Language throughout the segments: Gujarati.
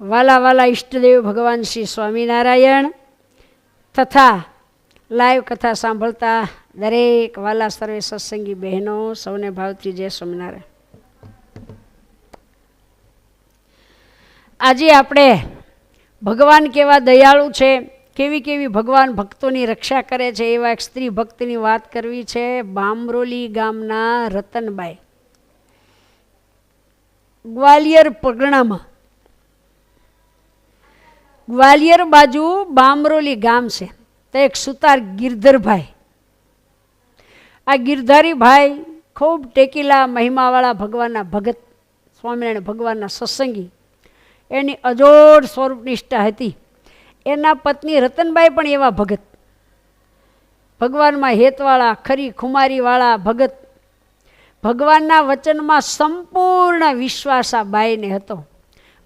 વાલા વાલા ઈષ્ટદેવ ભગવાન શ્રી સ્વામિનારાયણ તથા લાઈવ કથા સાંભળતા દરેક વાલા સર્વે સત્સંગી બહેનો, સૌને ભાવથી જય સ્વામિનારાયણ. આજે આપણે ભગવાન કેવા દયાળુ છે, કેવી કેવી ભગવાન ભક્તોની રક્ષા કરે છે, એવા એક સ્ત્રી ભક્તની વાત કરવી છે, બામરોલી ગામના રતનબાઈ. ગ્વાલિયર પગણામાં ગ્વાલિયર બાજુ બામરોલી ગામ છે. તો એક સુતાર ગિરધરભાઈ. આ ગિરધારી ભાઈ ખૂબ ટેકીલા મહિમાવાળા ભગવાનના ભગત, સ્વામિનારાયણ ભગવાનના સત્સંગી. એની અજોડ સ્વરૂપ નિષ્ઠા હતી. એના પત્ની રતનબાઈ પણ એવા ભગત. ભગવાનમાં હેતવાળા, ખરી ખુમારીવાળા ભગત. ભગવાનના વચનમાં સંપૂર્ણ વિશ્વાસ આ બાઈને હતો.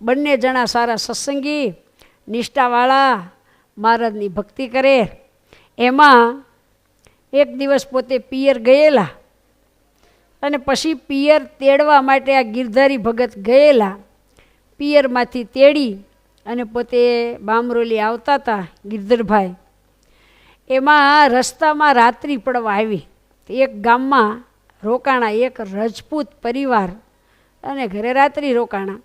બંને જણા સારા સત્સંગી. નિષ્ઠાવાળા મહારાજની ભક્તિ કરે. એમાં એક દિવસ પોતે પિયર ગયેલા અને પછી પિયર તેડવા માટે આ ગિરધારી ભગત ગયેલા. પિયરમાંથી તેડી અને પોતે બામરોલી આવતા હતા ગિરધરભાઈ. એમાં રસ્તામાં રાત્રિ પડવા આવી. એક ગામમાં રોકાણા, એક રજપૂત પરિવાર અને ઘરે રાત્રિ રોકાણા.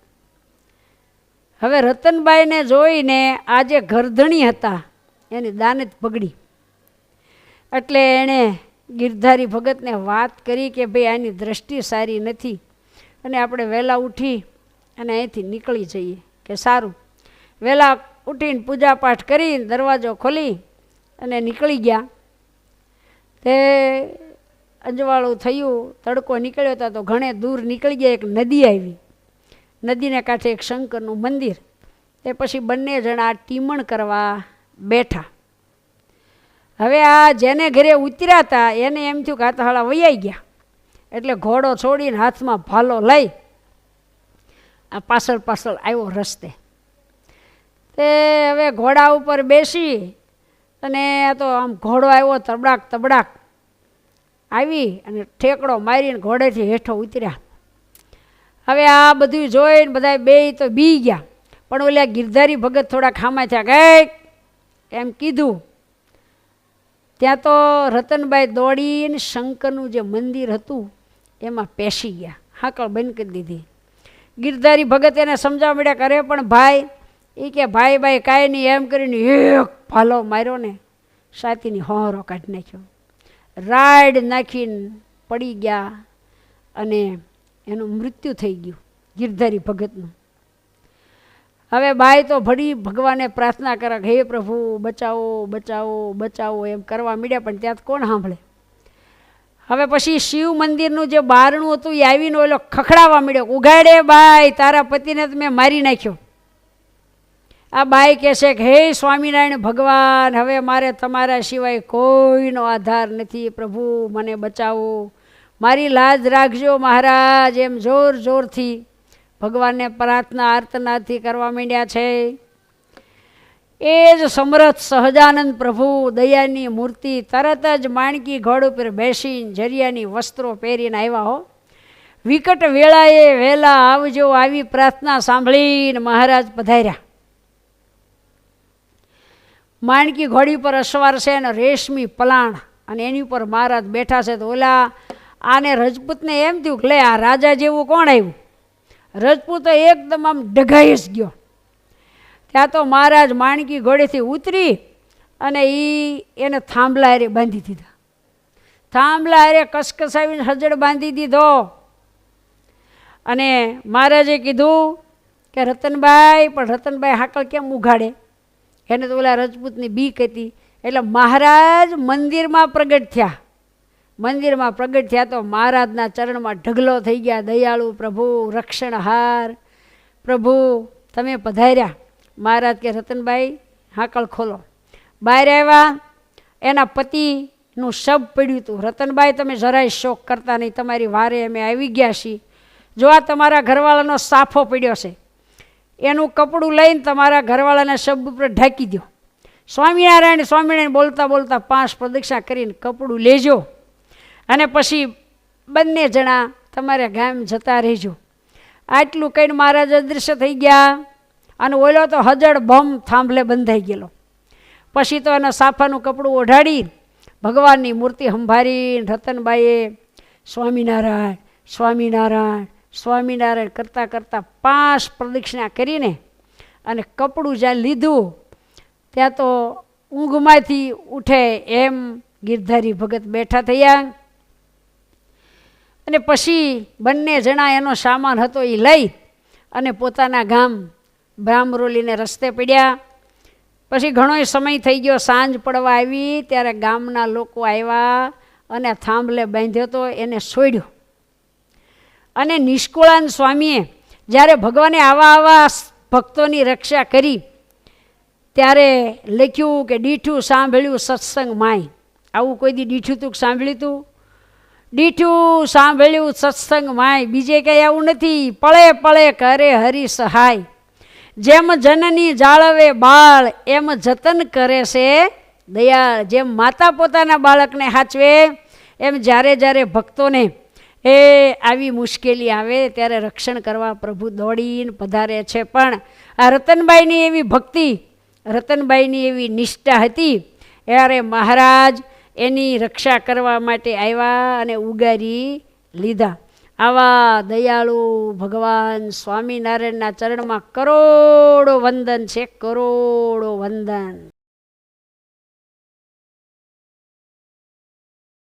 હવે રતનબાઈને જોઈને આજે ઘરધણી હતા, એની દાનત પગડી. એટલે એણે ગિરધારી ભગતને વાત કરી કે ભાઈ આની દ્રષ્ટિ સારી નથી, અને આપણે વહેલા ઉઠી અને અહીંથી નીકળી જઈએ કે સારું. વહેલા ઉઠીને પૂજાપાઠ કરી, દરવાજો ખોલી અને નીકળી ગયા. તે અજવાળું થયું, તડકો નીકળ્યો હતો તો ઘણે દૂર નીકળી ગયા, એક નદી આવી. નદીને કાંઠે એક શંકરનું મંદિર. તે પછી બંને જણા ટીમણ કરવા બેઠા. હવે આ જેને ઘરે ઉતર્યા હતા, એને એમ થયું કે આ તો વૈયાઈ ગયા. એટલે ઘોડો છોડીને હાથમાં ભાલો લઈ આ પાછળ પાછળ આવ્યો રસ્તે. તે હવે ઘોડા ઉપર બેસી અને આ તો આમ ઘોડો આવ્યો તબડાક તબડાક. આવી અને ઠેકડો મારીને ઘોડેથી હેઠો ઉતર્યા. હવે આ બધું જોઈને બધા બે તો બી ગયા. પણ ઓલા ગિરધારી ભગત થોડા ખામા થયા ગઈ એમ કીધું. ત્યાં તો રતનબાઈ દોડીને શંકરનું જે મંદિર હતું, એમાં પેસી ગયા. હાકળ બંધ કરી દીધી. ગિરધારી ભગત એને સમજાવવા મળ્યા કરે પણ ભાઈ એ કે ભાઈ ભાઈ, કાંઈ નહીં, એમ કરીને એક ભાલો માર્યો ને, સાતીની હોરો કાઢી નાખ્યો. રાડ નાખીને પડી ગયા અને એનું મૃત્યુ થઈ ગયું, ગિરધારી ભગતનું. હવે બાઈ તો ભળી ભગવાને પ્રાર્થના કરે હે પ્રભુ, બચાવો બચાવો બચાવો, એમ કરવા માંડ્યા, પણ ત્યાં કોણ સાંભળે? હવે પછી શિવ મંદિરનું જે બારણું હતું, એ આવીને ઓલો ખખડાવવા મળ્યો ઉઘાડે બાઈ, તારા પતિને તો મેં મારી નાખ્યો. આ બાઈ કહેશે કે, હે સ્વામિનારાયણ ભગવાન, હવે મારે તમારા સિવાય કોઈનો આધાર નથી, પ્રભુ, મને બચાવો. મારી લાજ રાખજો મહારાજ, એમ જોર જોરથી ભગવાનને પ્રાર્થના આર્તનાથી કરવા માંડ્યા છે. એ જ સમરથ સહજાનંદ પ્રભુ દયાની મૂર્તિ તરત જ માણકી ઘોડ ઉપર બેસીને જરિયાની વસ્ત્રો પહેરીને આવ્યા હો. વિકટ વેળાએ વહેલા આવજો આવી પ્રાર્થના સાંભળીને મહારાજ પધાર્યા. માણકી ઘોડી પર અસવાર છે અને રેશમી પલાણ અને એની ઉપર મહારાજ બેઠા છે તો ઓલા આને રજપૂતને એમ થયું કે લે, આ રાજા જેવું કોણ આવ્યું? રજપૂતો એકદમ આમ ડઘાઈ જ ગયો. ત્યાં તો મહારાજ માણકી ઘોડેથી ઉતરી અને એ એને થાંભલા હારે બાંધી દીધા. થાંભલા હારે કસકસાવીને હજડ બાંધી દીધો. અને મહારાજે કીધું કે રતનભાઈ, પણ રતનભાઈ હાકળ કેમ ઉઘાડે? એને તો ઓલા રજપૂતની બીક હતી. એટલે મહારાજ મંદિરમાં પ્રગટ થયા. મંદિરમાં પ્રગટ થયા તો મહારાજના ચરણમાં ઢગલો થઈ ગયા. દયાળુ, પ્રભુ, રક્ષણહાર, પ્રભુ, તમે પધાર્યા. મહારાજ કે, રતનભાઈ, હાંકળ ખોલો. બહાર આવ્યા, એના પતિનું શબ પડ્યું હતું. રતનભાઈ, તમે જરાય શોક કરતા નહીં. તમારી વારે અમે આવી ગયા છીએ. જો આ તમારા ઘરવાળાનો સાફો પડ્યો છે, એનું કપડું લઈને તમારા ઘરવાળાના શબ ઉપર ઢાંકી દો સ્વામિનારાયણ સ્વામિનારાયણ બોલતા બોલતા પાંચ પ્રદક્ષિણા કરીને કપડું લેજો. અને પછી બંને જણા તમારે ગામ જતા રહેજો. આટલું કહીને મહારાજ અદૃશ્ય થઈ ગયા અને ઓલો તો હજળ બમ થાંભલે બંધાઈ ગયેલો. પછી તો એના સાફાનું કપડું ઓઢાડી ભગવાનની મૂર્તિ સંભાળીને રતનબાઈએ સ્વામિનારાયણ સ્વામિનારાયણ સ્વામિનારાયણ કરતાં કરતાં પાંચ પ્રદક્ષિણા કરીને અને કપડું જ્યાં લીધું ત્યાં તો ઊંઘમાંથી ઉઠે એમ ગિરધારી ભગત બેઠા થયા. અને પછી બંને જણા એનો સામાન હતો એ લઈ અને પોતાના ગામ બ્રાહ્મરોલીને રસ્તે પડ્યા. પછી ઘણો સમય થઈ ગયો સાંજ પડવા આવી, ત્યારે ગામના લોકો આવ્યા અને થાંભલે બાંધ્યો તો એને છોડ્યો અને નિષ્કુળાન સ્વામીએ જ્યારે ભગવાને આવા આવા ભક્તોની રક્ષા કરી, ત્યારે લખ્યું કે, દીઠું સાંભળ્યું સત્સંગ માય. આવું કોઈ દી દીઠું તું સાંભળ્યું તું? દીઠું સાંભળ્યું સત્સંગ માય, બીજે કંઈ આવું નથી. પળે પળે કરે હરી સહાય. જેમ જનની જાળવે બાળ, એમ જતન કરે છે દયાળ. જેમ માતા પોતાના બાળકને સાચવે એમ જ્યારે જ્યારે ભક્તોને એ આવી મુશ્કેલી આવે ત્યારે રક્ષણ કરવા પ્રભુ દોડીને પધારે છે. પણ આ રતનબાઈની એવી ભક્તિ, રતનબાઈની એવી નિષ્ઠા હતી. ત્યારે મહારાજ એની રક્ષા કરવા માટે આવ્યા અને ઉગારી લીધા. આવા દયાળુ ભગવાન સ્વામિનારાયણના ચરણમાં કરોડો વંદન છે, કરોડો વંદન.